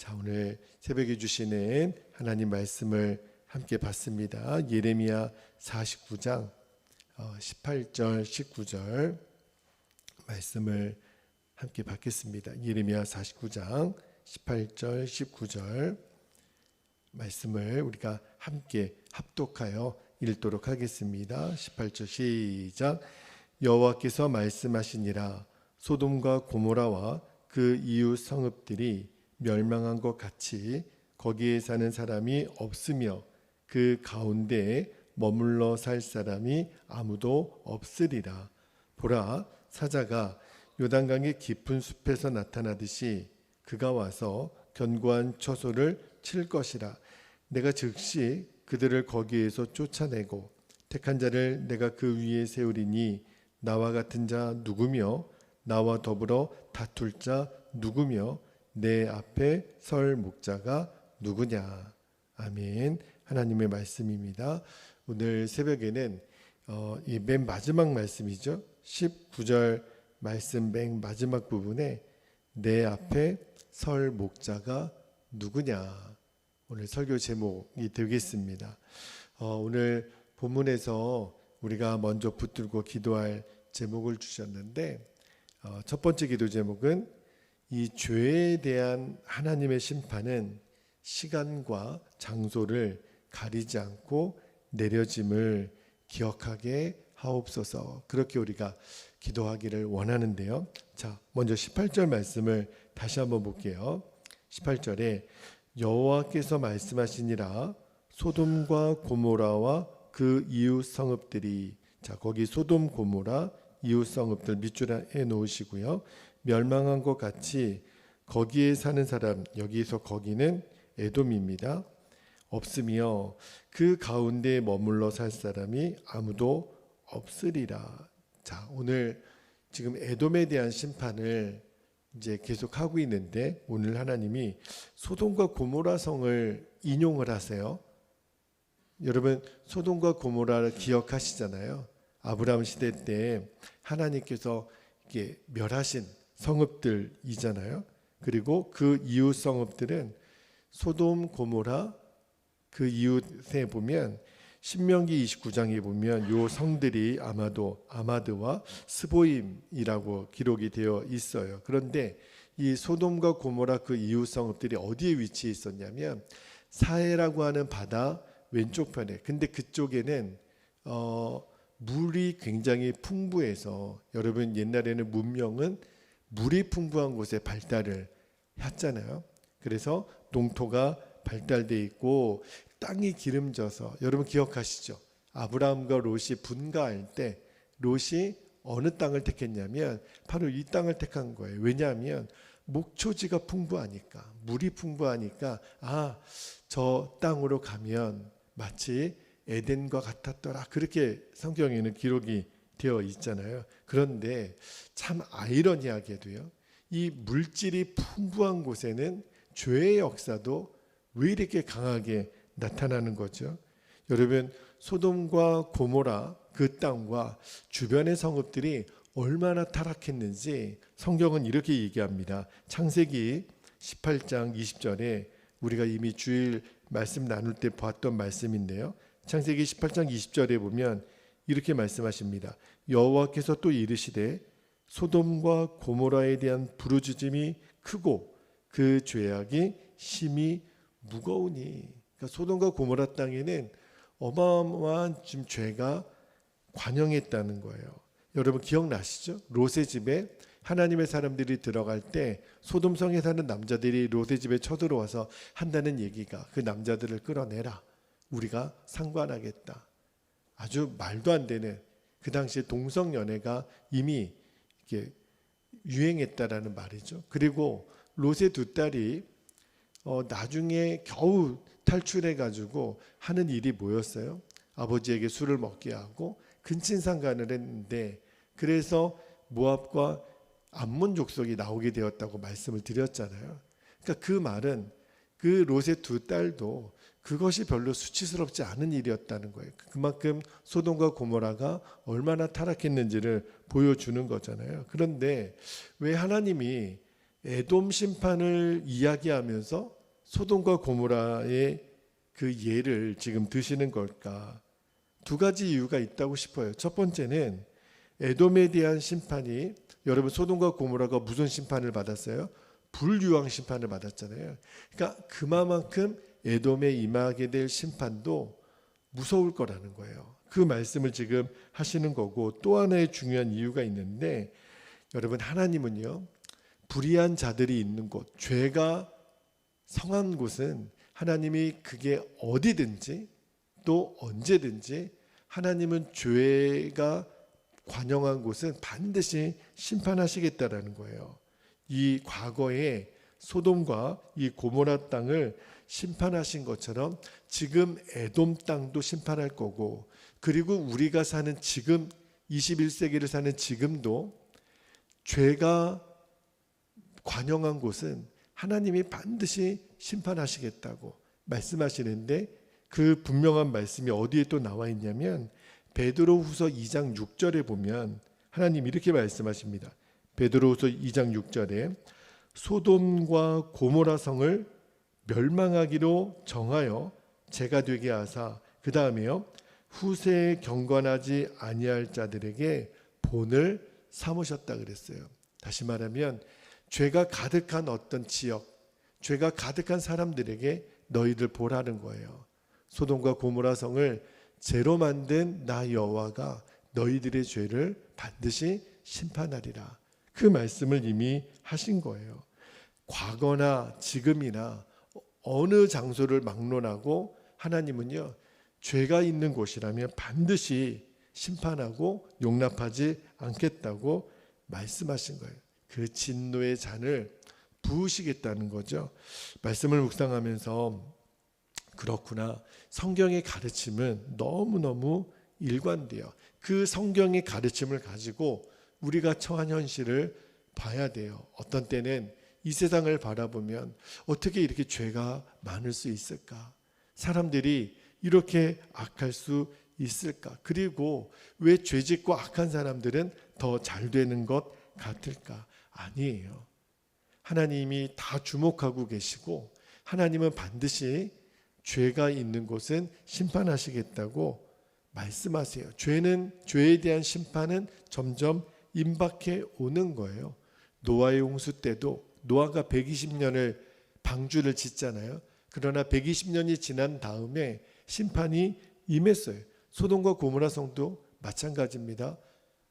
자, 오늘 새벽에 주시는 하나님 말씀을 함께 봤습니다. 예레미야 49장 18절 19절 말씀을 함께 받겠습니다. 예레미야 49장 18절 19절 말씀을 우리가 함께 합독하여 읽도록 하겠습니다. 18절 시작 여호와께서 말씀하시니라 소돔과 고모라와 그 이웃 성읍들이 멸망한 것 같이 거기에 사는 사람이 없으며 그 가운데에 머물러 살 사람이 아무도 없으리라. 보라 사자가 요단강의 깊은 숲에서 나타나듯이 그가 와서 견고한 처소를 칠 것이라. 내가 즉시 그들을 거기에서 쫓아내고 택한 자를 내가 그 위에 세우리니 나와 같은 자 누구며 나와 더불어 다툴 자 누구며 내 앞에 설 목자가 누구냐? 아멘. 하나님의 말씀입니다. 오늘 새벽에는 어, 이맨 마지막 말씀이죠. 19절 말씀 맨 마지막 부분에 내 앞에 설 목자가 누구냐? 오늘 설교 제목이 되겠습니다. 어, 오늘 본문에서 우리가 먼저 붙들고 기도할 제목을 주셨는데 어, 첫 번째 기도 제목은 이 죄에 대한 하나님의 심판은 시간과 장소를 가리지 않고 내려짐을 기억하게 하옵소서. 그렇게 우리가 기도하기를 원하는데요. 자, 먼저 18절 말씀을 다시 한번 볼게요. 18절에 여호와께서 말씀하시니라 소돔과 고모라와 그 이웃 성읍들이 자 거기 소돔 고모라 이웃 성읍들 밑줄에 놓으시고요 멸망한 것 같이 거기에 사는 사람 여기서 거기는 에돔입니다 없으며 그 가운데 머물러 살 사람이 아무도 없으리라 자 오늘 지금 에돔에 대한 심판을 이제 계속 하고 있는데 오늘 하나님이 소돔과 고모라 성을 인용을 하세요. 여러분 소돔과 고모라를 기억하시잖아요. 아브라함 시대 때 하나님께서 이게 멸하신 성읍들이잖아요. 그리고 그 이웃 성읍들은 소돔 고모라 그 이웃에 보면 신명기 29장에 보면 요 성들이 아마도 아마드와 스보임이라고 기록이 되어 있어요. 그런데 이 소돔과 고모라 그 이웃 성읍들이 어디에 위치해 있었냐면 사해라고 하는 바다 왼쪽 편에. 근데 그쪽에는 어 물이 굉장히 풍부해서 여러분 옛날에는 문명은 물이 풍부한 곳에 발달을 했잖아요. 그래서 농토가 발달돼 있고 땅이 기름져서 여러분 기억하시죠? 아브라함과 롯이 분가할 때 롯이 어느 땅을 택했냐면 바로 이 땅을 택한 거예요. 왜냐하면 목초지가 풍부하니까 물이 풍부하니까 아 저 땅으로 가면 마치 에덴과 같았더라 그렇게 성경에는 기록이 되어 있잖아요. 그런데 참 아이러니하게도요. 이 물질이 풍부한 곳에는 죄의 역사도 왜 이렇게 강하게 나타나는 거죠. 여러분 소돔과 고모라 그 땅과 주변의 성읍들이 얼마나 타락했는지 성경은 이렇게 얘기합니다. 창세기 18장 20절에 우리가 이미 주일 말씀 나눌 때 봤던 말씀인데요. 창세기 18장 20절에 보면 이렇게 말씀하십니다. 여호와께서 또 이르시되 소돔과 고모라에 대한 부르짖음이 크고 그 죄악이 심히 무거우니 그러니까 소돔과 고모라 땅에는 어마어마한 지금 죄가 관영했다는 거예요. 여러분 기억나시죠? 롯의 집에 하나님의 사람들이 들어갈 때 소돔성에 사는 남자들이 롯의 집에 쳐들어와서 한다는 얘기가 그 남자들을 끌어내라. 우리가 상관하겠다. 아주 말도 안 되는 그 당시에 동성 연애가 이미 이게 유행했다라는 말이죠. 그리고 롯의 두 딸이 어, 나중에 겨우 탈출해 가지고 하는 일이 뭐였어요? 아버지에게 술을 먹게 하고 근친상간을 했는데 그래서 모압과 암몬 족속이 나오게 되었다고 말씀을 드렸잖아요. 그러니까 그 말은 그 롯의 두 딸도 그것이 별로 수치스럽지 않은 일이었다는 거예요. 그만큼 소돔과 고모라가 얼마나 타락했는지를 보여주는 거잖아요. 그런데 왜 하나님이 에돔 심판을 이야기하면서 소돔과 고모라의 그 예를 지금 드시는 걸까? 두 가지 이유가 있다고 싶어요. 첫 번째는 에돔에 대한 심판이 여러분 소돔과 고모라가 무슨 심판을 받았어요? 불유황 심판을 받았잖아요. 그러니까 그만큼 에돔에 임하게 될 심판도 무서울 거라는 거예요. 그 말씀을 지금 하시는 거고 또 하나의 중요한 이유가 있는데 여러분 하나님은요 불의한 자들이 있는 곳, 죄가 성한 곳은 하나님이 그게 어디든지 또 언제든지 하나님은 죄가 관영한 곳은 반드시 심판하시겠다라는 거예요. 이 과거에 소돔과 이 고모라 땅을 심판하신 것처럼 지금 에돔 땅도 심판할 거고 그리고 우리가 사는 지금 21세기를 사는 지금도 죄가 관영한 곳은 하나님이 반드시 심판하시겠다고 말씀하시는데 그 분명한 말씀이 어디에 또 나와 있냐면 베드로 후서 2장 6절에 보면 하나님 이렇게 말씀하십니다. 베드로후서 2장 6절에 소돔과 고모라 성을 멸망하기로 정하여 제가 되게 하사 그 다음에요 후세에 경건하지 아니할 자들에게 본을 삼으셨다 그랬어요. 다시 말하면 죄가 가득한 어떤 지역, 죄가 가득한 사람들에게 너희들 보라는 거예요. 소돔과 고모라 성을 죄로 만든 나 여호와가 너희들의 죄를 반드시 심판하리라. 그 말씀을 이미 하신 거예요. 과거나 지금이나 어느 장소를 막론하고 하나님은요 죄가 있는 곳이라면 반드시 심판하고 용납하지 않겠다고 말씀하신 거예요. 그 진노의 잔을 부으시겠다는 거죠. 말씀을 묵상하면서 그렇구나. 성경의 가르침은 너무너무 일관돼요. 그 성경의 가르침을 가지고 우리가 처한 현실을 봐야 돼요. 어떤 때는 이 세상을 바라보면 어떻게 이렇게 죄가 많을 수 있을까? 사람들이 이렇게 악할 수 있을까? 그리고 왜 죄짓고 악한 사람들은 더 잘 되는 것 같을까? 아니에요. 하나님이 다 주목하고 계시고 하나님은 반드시 죄가 있는 곳은 심판하시겠다고 말씀하세요. 죄는 죄에 대한 심판은 점점 임박해 오는 거예요. 노아의 홍수 때도 노아가 120년을 방주를 짓잖아요. 그러나 120년이 지난 다음에 심판이 임했어요. 소돔과 고모라 성도 마찬가지입니다.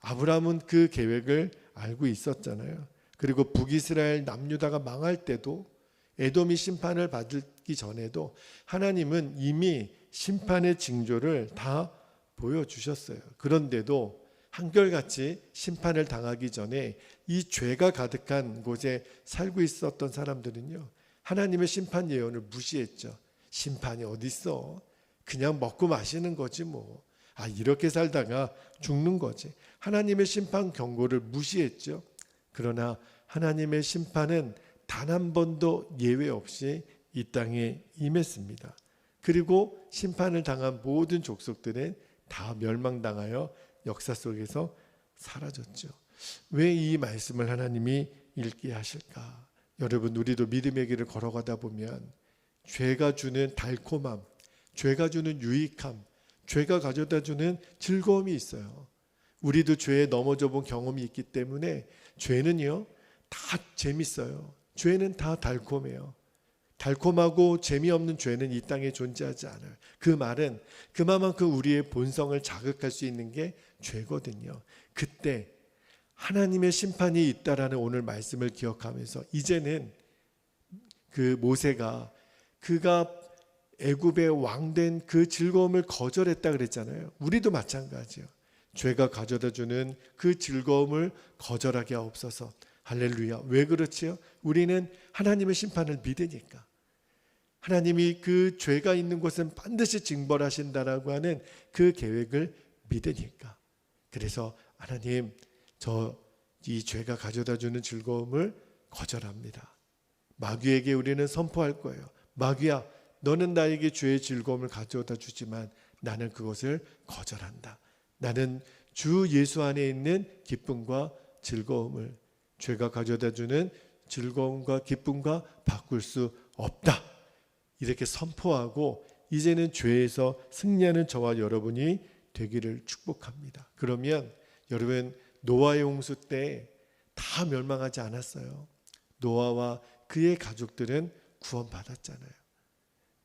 아브라함은 그 계획을 알고 있었잖아요. 그리고 북이스라엘 남유다가 망할 때도 에돔이 심판을 받기 전에도 하나님은 이미 심판의 징조를 다 보여주셨어요. 그런데도 한결같이 심판을 당하기 전에 이 죄가 가득한 곳에 살고 있었던 사람들은요. 하나님의 심판 예언을 무시했죠. 심판이 어디 있어? 그냥 먹고 마시는 거지 뭐. 아 이렇게 살다가 죽는 거지. 하나님의 심판 경고를 무시했죠. 그러나 하나님의 심판은 단 한 번도 예외 없이 이 땅에 임했습니다. 그리고 심판을 당한 모든 족속들은 다 멸망당하여 역사 속에서 사라졌죠. 왜 이 말씀을 하나님이 읽게 하실까? 여러분 우리도 믿음의 길을 걸어가다 보면 죄가 주는 달콤함, 죄가 주는 유익함, 죄가 가져다 주는 즐거움이 있어요. 우리도 죄에 넘어져 본 경험이 있기 때문에 죄는요 다 재밌어요. 죄는 다 달콤해요. 달콤하고 재미없는 죄는 이 땅에 존재하지 않아요. 그 말은 그만큼 우리의 본성을 자극할 수 있는 게 죄거든요. 그때 하나님의 심판이 있다라는 오늘 말씀을 기억하면서 이제는 그 모세가 그가 애굽의 왕 된 그 즐거움을 거절했다 그랬잖아요. 우리도 마찬가지요. 죄가 가져다 주는 그 즐거움을 거절하게 하옵소서. 할렐루야. 왜 그렇지요? 우리는 하나님의 심판을 믿으니까. 하나님이 그 죄가 있는 곳은 반드시 징벌하신다라고 하는 그 계획을 믿으니까. 그래서 하나님 저 이 죄가 가져다 주는 즐거움을 거절합니다. 마귀에게 우리는 선포할 거예요. 마귀야, 너는 나에게 죄의 즐거움을 가져다 주지만 나는 그것을 거절한다. 나는 주 예수 안에 있는 기쁨과 즐거움을 죄가 가져다 주는 즐거움과 기쁨과 바꿀 수 없다. 이렇게 선포하고 이제는 죄에서 승리하는 저와 여러분이 되기를 축복합니다. 그러면 여러분 노아의 홍수 때 다 멸망하지 않았어요. 노아와 그의 가족들은 구원받았잖아요.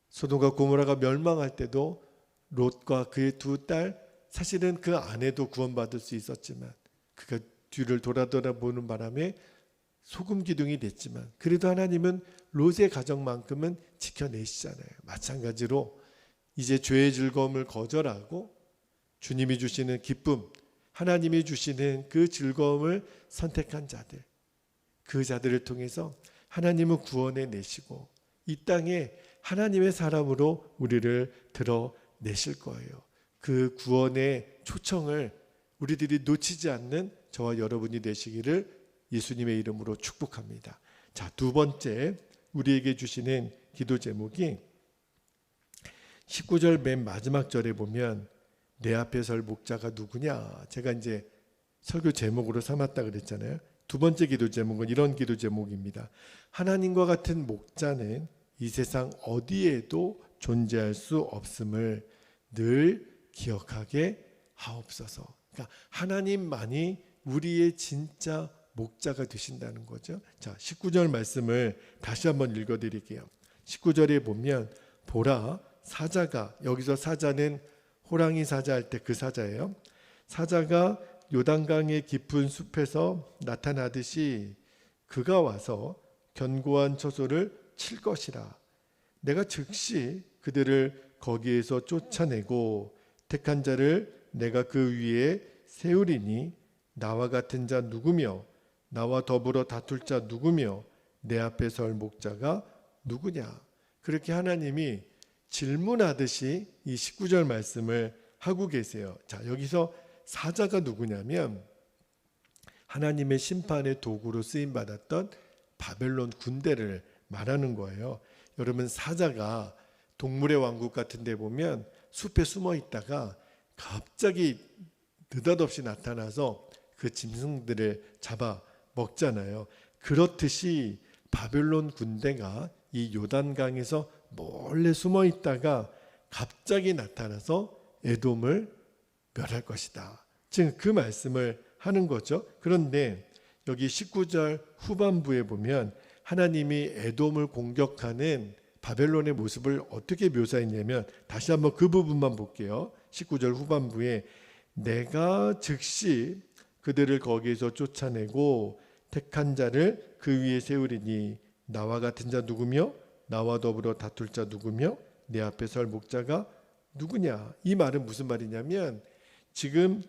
소돔과 고모라가 멸망할 때도 롯과 그의 두 딸 사실은 그 아내도 구원받을 수 있었지만 그가 뒤를 돌아 돌아 보는 바람에 소금 기둥이 됐지만 그래도 하나님은 롯의 가정만큼은 지켜내시잖아요. 마찬가지로 이제 죄의 즐거움을 거절하고 주님이 주시는 기쁨, 하나님이 주시는 그 즐거움을 선택한 자들, 그 자들을 통해서 하나님은 구원해 내시고 이 땅에 하나님의 사람으로 우리를 드러내실 거예요. 그 구원의 초청을 우리들이 놓치지 않는 저와 여러분이 되시기를 예수님의 이름으로 축복합니다. 자, 두 번째 우리에게 주시는 기도 제목이 19절 맨 마지막 절에 보면 내 앞에 설 목자가 누구냐? 제가 이제 설교 제목으로 삼았다 그랬잖아요. 두 번째 기도 제목은 이런 기도 제목입니다. 하나님과 같은 목자는 이 세상 어디에도 존재할 수 없음을 늘 기억하게 하옵소서. 그러니까 하나님만이 우리의 진짜 목자가 되신다는 거죠. 자, 19절 말씀을 다시 한번 읽어 드릴게요. 19절에 보면 보라 사자가 여기서 사자는 호랑이 사자 할 때 그 사자예요. 사자가 요단강의 깊은 숲에서 나타나듯이 그가 와서 견고한 처소를 칠 것이라. 내가 즉시 그들을 거기에서 쫓아내고 택한 자를 내가 그 위에 세우리니 나와 같은 자 누구며 나와 더불어 다툴 자 누구며 내 앞에 설 목자가 누구냐. 그렇게 하나님이 질문하듯이 이 19절 말씀을 하고 계세요. 자, 여기서 사자가 누구냐면 하나님의 심판의 도구로 쓰임 받았던 바벨론 군대를 말하는 거예요. 여러분 사자가 동물의 왕국 같은 데 보면 숲에 숨어 있다가 갑자기 느닷없이 나타나서 그 짐승들을 잡아 먹잖아요. 그렇듯이 바벨론 군대가 이 요단강에서 몰래 숨어 있다가 갑자기 나타나서 에돔을 멸할 것이다. 지금 그 말씀을 하는 거죠. 그런데 여기 19절 후반부에 보면 하나님이 에돔을 공격하는 바벨론의 모습을 어떻게 묘사했냐면 다시 한번 그 부분만 볼게요. 19절 후반부에 내가 즉시 그들을 거기에서 쫓아내고 택한 자를 그 위에 세우리니 나와 같은 자 누구며 나와 더불어 다툴 자 누구며 내 앞에 설 목자가 누구냐? 이 말은 무슨 말이냐면 지금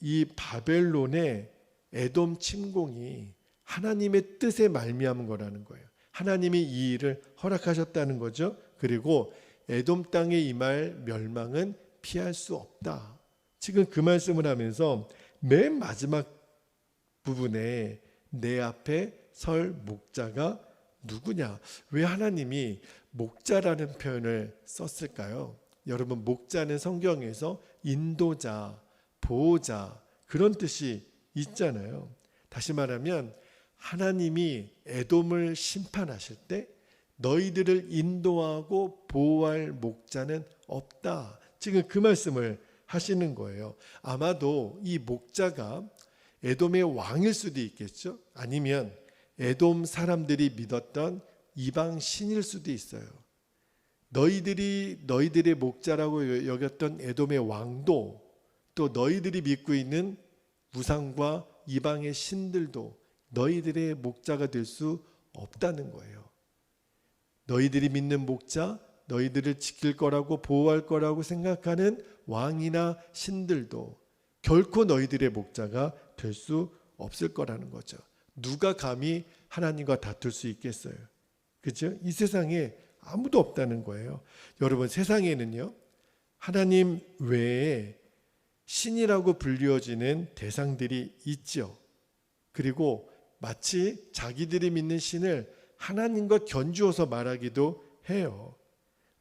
이 바벨론의 에돔 침공이 하나님의 뜻에 말미암은 거라는 거예요. 하나님이 이 일을 허락하셨다는 거죠. 그리고 에돔 땅에 임할 멸망은 피할 수 없다. 지금 그 말씀을 하면서 맨 마지막 부분에 내 앞에 설 목자가 누구냐? 왜 하나님이 목자라는 표현을 썼을까요? 여러분 목자는 성경에서 인도자, 보호자 그런 뜻이 있잖아요. 다시 말하면 하나님이 에돔을 심판하실 때 너희들을 인도하고 보호할 목자는 없다. 지금 그 말씀을 하시는 거예요. 아마도 이 목자가 에돔의 왕일 수도 있겠죠. 아니면 에돔 사람들이 믿었던 이방 신일 수도 있어요. 너희들이 너희들의 목자라고 여겼던 에돔의 왕도 또 너희들이 믿고 있는 우상과 이방의 신들도 너희들의 목자가 될 수 없다는 거예요. 너희들이 믿는 목자, 너희들을 지킬 거라고 보호할 거라고 생각하는 왕이나 신들도 결코 너희들의 목자가 될 수 없을 거라는 거죠. 누가 감히 하나님과 다툴 수 있겠어요? 그죠? 이 세상에 아무도 없다는 거예요. 여러분, 세상에는요, 하나님 외에 신이라고 불리워지는 대상들이 있죠. 그리고 마치 자기들이 믿는 신을 하나님과 견주어서 말하기도 해요.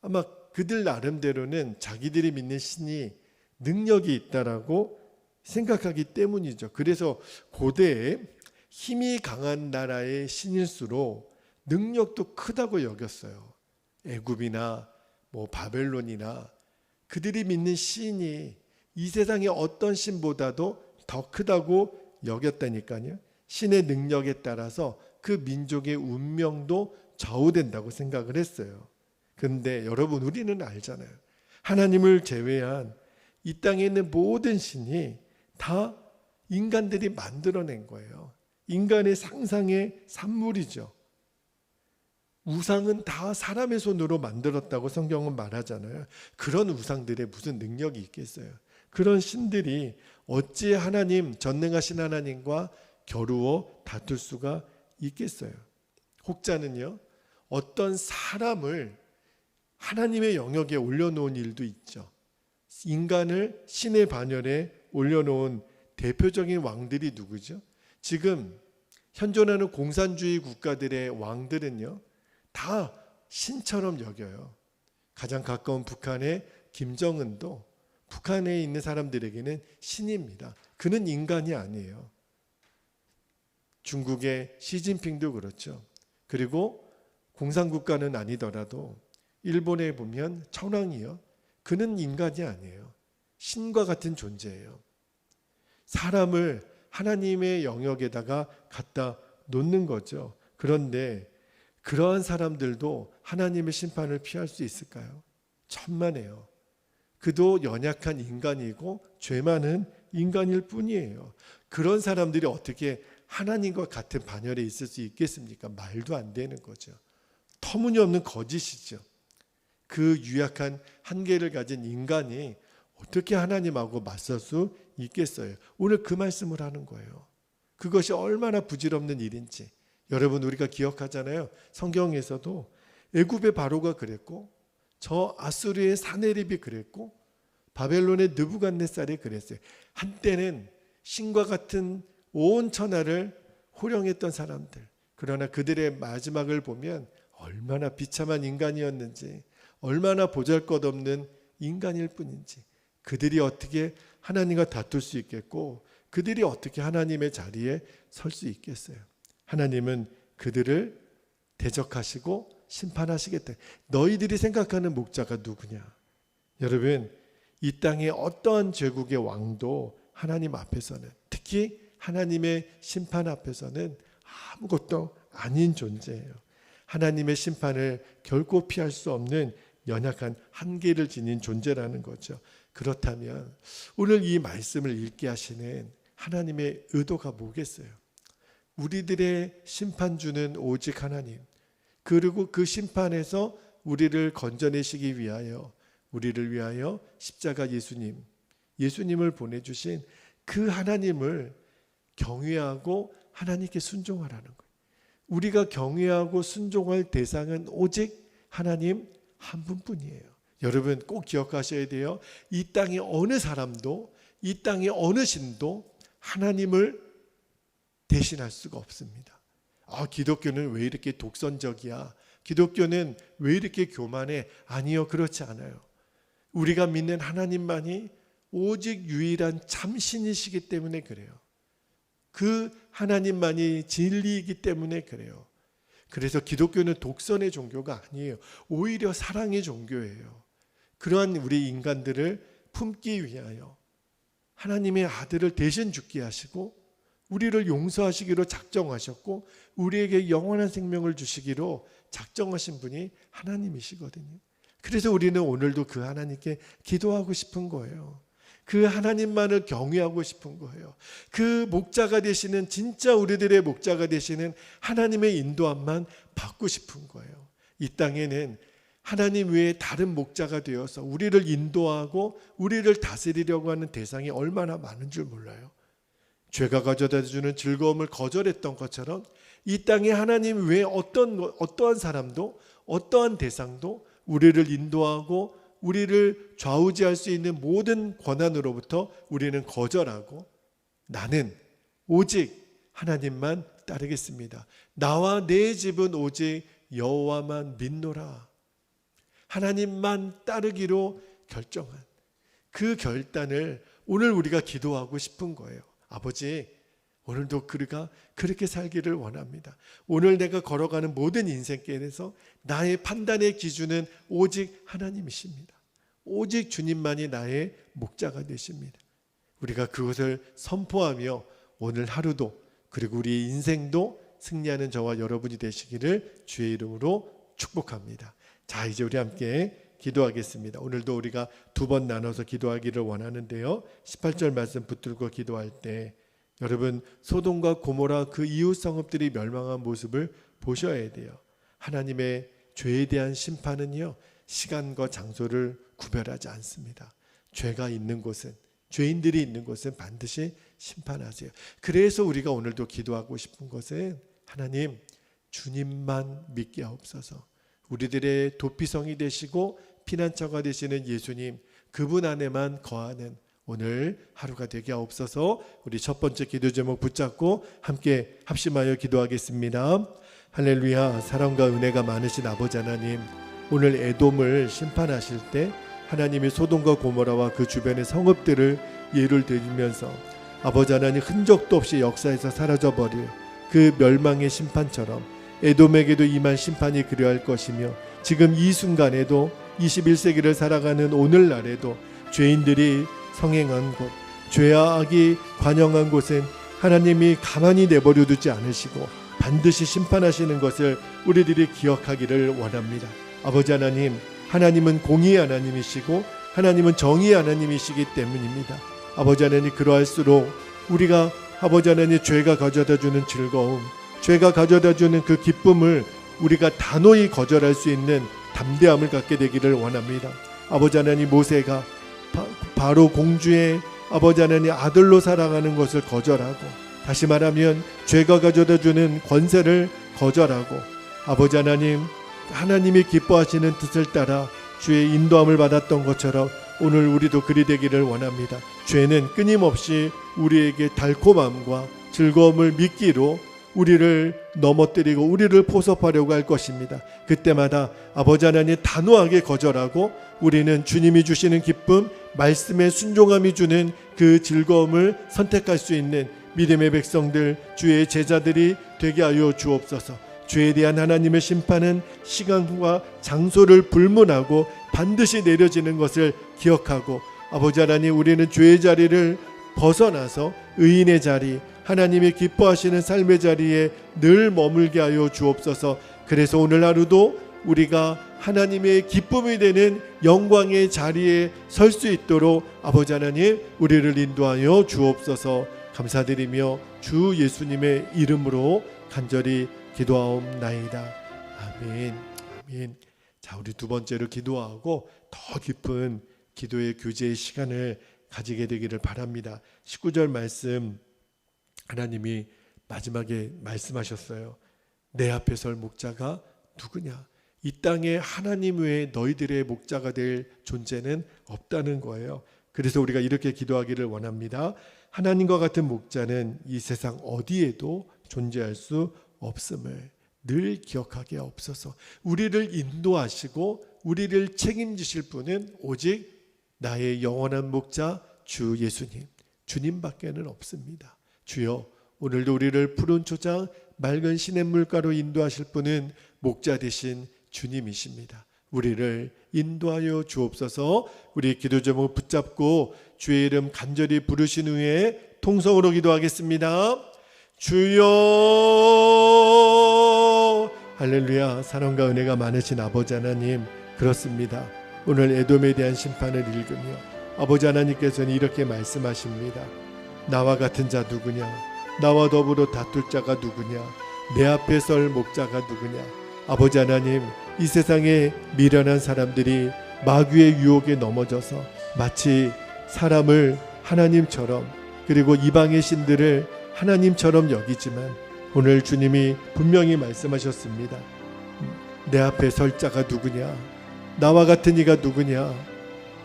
아마 그들 나름대로는 자기들이 믿는 신이 능력이 있다라고 생각하기 때문이죠. 그래서 고대에 힘이 강한 나라의 신일수록 능력도 크다고 여겼어요. 애굽이나 뭐 바벨론이나 그들이 믿는 신이 이 세상의 어떤 신보다도 더 크다고 여겼다니까요. 신의 능력에 따라서 그 민족의 운명도 좌우된다고 생각을 했어요. 근데 여러분 우리는 알잖아요. 하나님을 제외한 이 땅에 있는 모든 신이 다 인간들이 만들어낸 거예요. 인간의 상상의 산물이죠. 우상은 다 사람의 손으로 만들었다고 성경은 말하잖아요. 그런 우상들의 무슨 능력이 있겠어요? 그런 신들이 어찌 하나님 전능하신 하나님과 겨루어 다툴 수가 있겠어요? 혹자는요. 어떤 사람을 하나님의 영역에 올려놓은 일도 있죠. 인간을 신의 반열에 올려놓은 대표적인 왕들이 누구죠? 지금 현존하는 공산주의 국가들의 왕들은요, 다 신처럼 여겨요. 가장 가까운 북한의 김정은도 북한에 있는 사람들에게는 신입니다. 그는 인간이 아니에요. 중국의 시진핑도 그렇죠. 그리고 공산국가는 아니더라도 일본에 보면 천황이요. 그는 인간이 아니에요. 신과 같은 존재예요. 사람을 하나님의 영역에다가 갖다 놓는 거죠. 그런데 그러한 사람들도 하나님의 심판을 피할 수 있을까요? 천만에요. 그도 연약한 인간이고 죄 많은 인간일 뿐이에요. 그런 사람들이 어떻게 하나님과 같은 반열에 있을 수 있겠습니까? 말도 안 되는 거죠. 터무니없는 거짓이죠. 그 유약한 한계를 가진 인간이 어떻게 하나님하고 맞설 수 있겠어요? 오늘 그 말씀을 하는 거예요. 그것이 얼마나 부질없는 일인지 여러분 우리가 기억하잖아요. 성경에서도 애굽의 바로가 그랬고 저 아수르의 사네립이 그랬고 바벨론의 느부갓네살이 그랬어요. 한때는 신과 같은 온 천하를 호령했던 사람들. 그러나 그들의 마지막을 보면 얼마나 비참한 인간이었는지, 얼마나 보잘것없는 인간일 뿐인지, 그들이 어떻게 하나님과 다툴 수 있겠고, 그들이 어떻게 하나님의 자리에 설 수 있겠어요. 하나님은 그들을 대적하시고 심판하시겠다. 너희들이 생각하는 목자가 누구냐? 여러분, 이 땅의 어떠한 제국의 왕도 하나님 앞에서는 특히 하나님의 심판 앞에서는 아무것도 아닌 존재예요. 하나님의 심판을 결코 피할 수 없는 연약한 한계를 지닌 존재라는 거죠. 그렇다면 오늘 이 말씀을 읽게 하시는 하나님의 의도가 뭐겠어요? 우리들의 심판주는 오직 하나님. 그리고 그 심판에서 우리를 건져내시기 위하여 우리를 위하여 십자가 예수님, 예수님을 보내주신 그 하나님을 경외하고 하나님께 순종하라는 거예요. 우리가 경외하고 순종할 대상은 오직 하나님 한 분뿐이에요. 여러분 꼭 기억하셔야 돼요. 이 땅의 어느 사람도 이 땅의 어느 신도 하나님을 대신할 수가 없습니다. 아, 기독교는 왜 이렇게 독선적이야? 기독교는 왜 이렇게 교만해? 아니요, 그렇지 않아요. 우리가 믿는 하나님만이 오직 유일한 참신이시기 때문에 그래요. 그 하나님만이 진리이기 때문에 그래요. 그래서 기독교는 독선의 종교가 아니에요. 오히려 사랑의 종교예요. 그러한 우리 인간들을 품기 위하여 하나님의 아들을 대신 죽게 하시고 우리를 용서하시기로 작정하셨고 우리에게 영원한 생명을 주시기로 작정하신 분이 하나님이시거든요. 그래서 우리는 오늘도 그 하나님께 기도하고 싶은 거예요. 그 하나님만을 경외하고 싶은 거예요. 그 목자가 되시는 진짜 우리들의 목자가 되시는 하나님의 인도함만 받고 싶은 거예요. 이 땅에는 하나님 외에 다른 목자가 되어서 우리를 인도하고 우리를 다스리려고 하는 대상이 얼마나 많은 줄 몰라요. 죄가 가져다 주는 즐거움을 거절했던 것처럼 이 땅에 하나님 외에 어떤 어떠한 사람도 어떠한 대상도 우리를 인도하고 우리를 좌우지할 수 있는 모든 권한으로부터 우리는 거절하고 나는 오직 하나님만 따르겠습니다. 나와 내 집은 오직 여호와만 믿노라. 하나님만 따르기로 결정한 그 결단을 오늘 우리가 기도하고 싶은 거예요. 아버지, 오늘도 그가 그렇게 살기를 원합니다. 오늘 내가 걸어가는 모든 인생길에서 나의 판단의 기준은 오직 하나님이십니다. 오직 주님만이 나의 목자가 되십니다. 우리가 그것을 선포하며 오늘 하루도 그리고 우리의 인생도 승리하는 저와 여러분이 되시기를 주의 이름으로 축복합니다. 자, 이제 우리 함께 기도하겠습니다. 오늘도 우리가 두 번 나눠서 기도하기를 원하는데요. 18절 말씀 붙들고 기도할 때 여러분 소돔과 고모라 그 이웃 성읍들이 멸망한 모습을 보셔야 돼요. 하나님의 죄에 대한 심판은요. 시간과 장소를 구별하지 않습니다. 죄가 있는 곳은 죄인들이 있는 곳은 반드시 심판하세요. 그래서 우리가 오늘도 기도하고 싶은 것은 하나님 주님만 믿게 하옵소서. 우리들의 도피성이 되시고 피난처가 되시는 예수님 그분 안에만 거하는 오늘 하루가 되게 하옵소서. 우리 첫 번째 기도 제목 붙잡고 함께 합심하여 기도하겠습니다. 할렐루야. 사랑과 은혜가 많으신 아버지 하나님 오늘 에돔을 심판하실 때 하나님이 소돔과 고모라와 그 주변의 성읍들을 예를 들면서 아버지 하나님 흔적도 없이 역사에서 사라져 버릴 그 멸망의 심판처럼 에돔에게도 임한 심판이 그려할 것이며 지금 이 순간에도 21세기를 살아가는 오늘날에도 죄인들이 성행한 곳, 죄와 악이 관영한 곳은 하나님이 가만히 내버려 두지 않으시고 반드시 심판하시는 것을 우리들이 기억하기를 원합니다. 아버지 하나님, 하나님은 공의의 하나님이시고 하나님은 정의의 하나님이시기 때문입니다. 아버지 하나님 그러할수록 우리가 아버지 하나님 죄가 가져다 주는 즐거움, 죄가 가져다 주는 그 기쁨을 우리가 단호히 거절할 수 있는 담대함을 갖게 되기를 원합니다. 아버지 하나님 모세가 바, 로 공주의 아버지 하나님 아들로 살아가는 것을 거절하고 다시 말하면 죄가 가져다 주는 권세를 거절하고 아버지 하나님 하나님이 기뻐하시는 뜻을 따라 주의 인도함을 받았던 것처럼 오늘 우리도 그리 되기를 원합니다. 죄는 끊임없이 우리에게 달콤함과 즐거움을 믿기로 우리를 넘어뜨리고 우리를 포섭하려고 할 것입니다. 그때마다 아버지 하나님 단호하게 거절하고 우리는 주님이 주시는 기쁨, 말씀의 순종함이 주는 그 즐거움을 선택할 수 있는 믿음의 백성들, 주의 제자들이 되게 하여 주옵소서. 죄에 대한 하나님의 심판은 시간과 장소를 불문하고 반드시 내려지는 것을 기억하고 아버지 하나님 우리는 죄의 자리를 벗어나서 의인의 자리, 하나님이 기뻐하시는 삶의 자리에 늘 머물게 하여 주옵소서. 그래서 오늘 하루도 우리가 하나님의 기쁨이 되는 영광의 자리에 설 수 있도록 아버지 하나님 우리를 인도하여 주옵소서. 감사드리며 주 예수님의 이름으로 간절히 기도하옵나이다. 아멘. 아멘. 자, 우리 두 번째로 기도하고 더 깊은 기도의 교제의 시간을 가지게 되기를 바랍니다. 19절 말씀 하나님이 마지막에 말씀하셨어요. 내 앞에 설 목자가 누구냐? 이 땅에 하나님 외에 너희들의 목자가 될 존재는 없다는 거예요. 그래서 우리가 이렇게 기도하기를 원합니다. 하나님과 같은 목자는 이 세상 어디에도 존재할 수 없음을 늘 기억하게 없어서 우리를 인도하시고 우리를 책임지실 분은 오직 나의 영원한 목자 주 예수님 주님밖에는 없습니다. 주여 오늘도 우리를 푸른 초장 맑은 시냇물가로 인도하실 분은 목자 되신 주님이십니다. 우리를 인도하여 주옵소서. 우리 기도 제목 붙잡고 주의 이름 간절히 부르신 후에 통성으로 기도하겠습니다. 주여 할렐루야 사랑과 은혜가 많으신 아버지 하나님 그렇습니다. 오늘 에돔에 대한 심판을 읽으며 아버지 하나님께서는 이렇게 말씀하십니다. 나와 같은 자 누구냐? 나와 더불어 다툴 자가 누구냐? 내 앞에 설 목자가 누구냐? 아버지 하나님, 이 세상에 미련한 사람들이 마귀의 유혹에 넘어져서 마치 사람을 하나님처럼 그리고 이방의 신들을 하나님처럼 여기지만 오늘 주님이 분명히 말씀하셨습니다. 내 앞에 설 자가 누구냐? 나와 같은 이가 누구냐?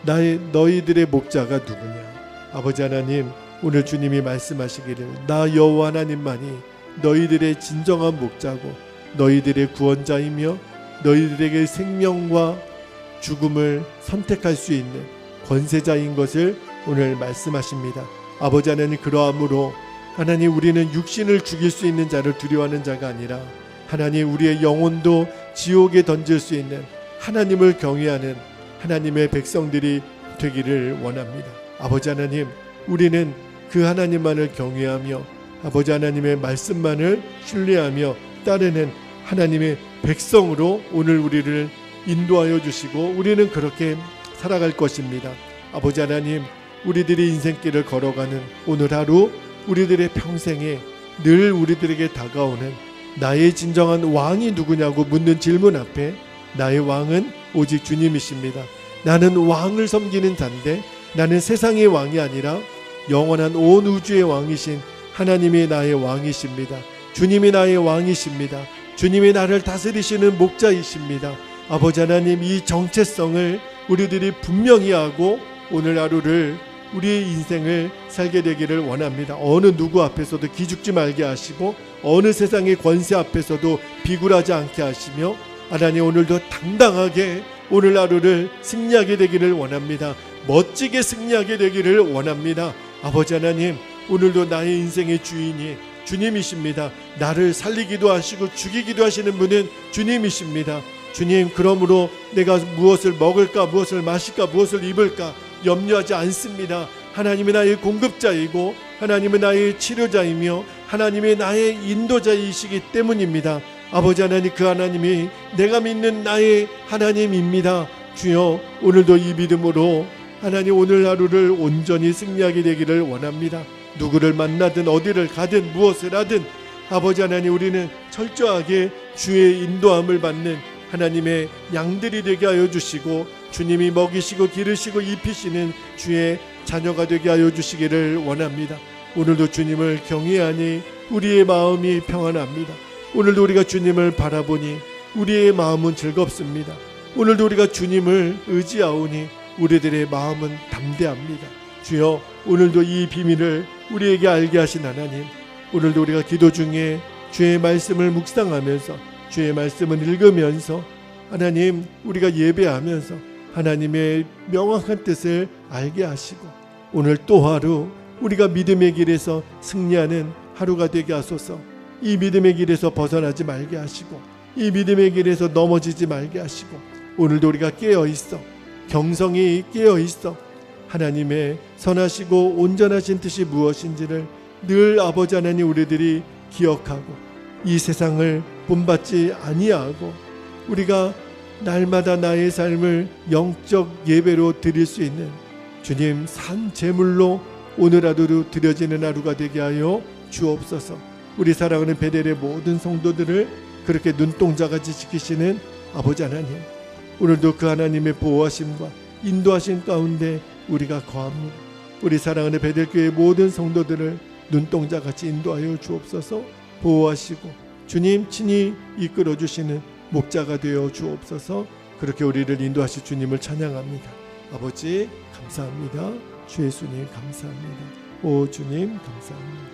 나의 너희들의 목자가 누구냐? 아버지 하나님, 오늘 주님이 말씀하시기를 나 여호와 하나님만이 너희들의 진정한 목자고 너희들의 구원자이며 너희들에게 생명과 죽음을 선택할 수 있는 권세자인 것을 오늘 말씀하십니다. 아버지 하나님 그러함으로 하나님 우리는 육신을 죽일 수 있는 자를 두려워하는 자가 아니라 하나님 우리의 영혼도 지옥에 던질 수 있는 하나님을 경외하는 하나님의 백성들이 되기를 원합니다. 아버지 하나님, 우리는 그 하나님만을 경외하며 아버지 하나님의 말씀만을 신뢰하며 따르는 하나님의 백성으로 오늘 우리를 인도하여 주시고 우리는 그렇게 살아갈 것입니다. 아버지 하나님, 우리들이 인생길을 걸어가는 오늘 하루 우리들의 평생에 늘 우리들에게 다가오는 나의 진정한 왕이 누구냐고 묻는 질문 앞에 나의 왕은 오직 주님이십니다. 나는 왕을 섬기는 자인데 나는 세상의 왕이 아니라 영원한 온 우주의 왕이신 하나님이 나의 왕이십니다. 주님이 나의 왕이십니다. 주님이 나를 다스리시는 목자이십니다. 아버지 하나님 이 정체성을 우리들이 분명히 하고 오늘 하루를 우리의 인생을 살게 되기를 원합니다. 어느 누구 앞에서도 기죽지 말게 하시고 어느 세상의 권세 앞에서도 비굴하지 않게 하시며 하나님 오늘도 당당하게 오늘 하루를 승리하게 되기를 원합니다. 멋지게 승리하게 되기를 원합니다. 아버지 하나님 오늘도 나의 인생의 주인이 주님이십니다. 나를 살리기도 하시고 죽이기도 하시는 분은 주님이십니다. 주님 그러므로 내가 무엇을 먹을까 무엇을 마실까 무엇을 입을까 염려하지 않습니다. 하나님이 나의 공급자이고 하나님은 나의 치료자이며 하나님이 나의 인도자이시기 때문입니다. 아버지 하나님 그 하나님이 내가 믿는 나의 하나님입니다. 주여 오늘도 이 믿음으로 하나님 오늘 하루를 온전히 승리하게 되기를 원합니다. 누구를 만나든 어디를 가든 무엇을 하든 아버지 하나님 우리는 철저하게 주의 인도함을 받는 하나님의 양들이 되게 하여 주시고 주님이 먹이시고 기르시고 입히시는 주의 자녀가 되게 하여 주시기를 원합니다. 오늘도 주님을 경외하니 우리의 마음이 평안합니다. 오늘도 우리가 주님을 바라보니 우리의 마음은 즐겁습니다. 오늘도 우리가 주님을 의지하오니 우리들의 마음은 담대합니다. 주여 오늘도 이 비밀을 우리에게 알게 하신 하나님 오늘도 우리가 기도 중에 주의 말씀을 묵상하면서 주의 말씀을 읽으면서 하나님 우리가 예배하면서 하나님의 명확한 뜻을 알게 하시고 오늘 또 하루 우리가 믿음의 길에서 승리하는 하루가 되게 하소서 이 믿음의 길에서 벗어나지 말게 하시고 이 믿음의 길에서 넘어지지 말게 하시고 오늘도 우리가 깨어 있어 경성이 깨어 있어 하나님의 선하시고 온전하신 뜻이 무엇인지를 늘 아버지 하나님 우리들이 기억하고 이 세상을 본받지 아니하고 우리가 날마다 나의 삶을 영적 예배로 드릴 수 있는 주님 산 제물로 오늘 하루도 드려지는 하루가 되게 하여 주옵소서. 우리 사랑하는 베델의 모든 성도들을 그렇게 눈동자같이 지키시는 아버지 하나님 오늘도 그 하나님의 보호하심과 인도하심 가운데 우리가 거합니다. 우리 사랑하는 베델교회 모든 성도들을 눈동자같이 인도하여 주옵소서 보호하시고 주님 친히 이끌어 주시는 목자가 되어 주옵소서 그렇게 우리를 인도하실 주님을 찬양합니다. 아버지 감사합니다. 주 예수님 감사합니다. 오 주님 감사합니다.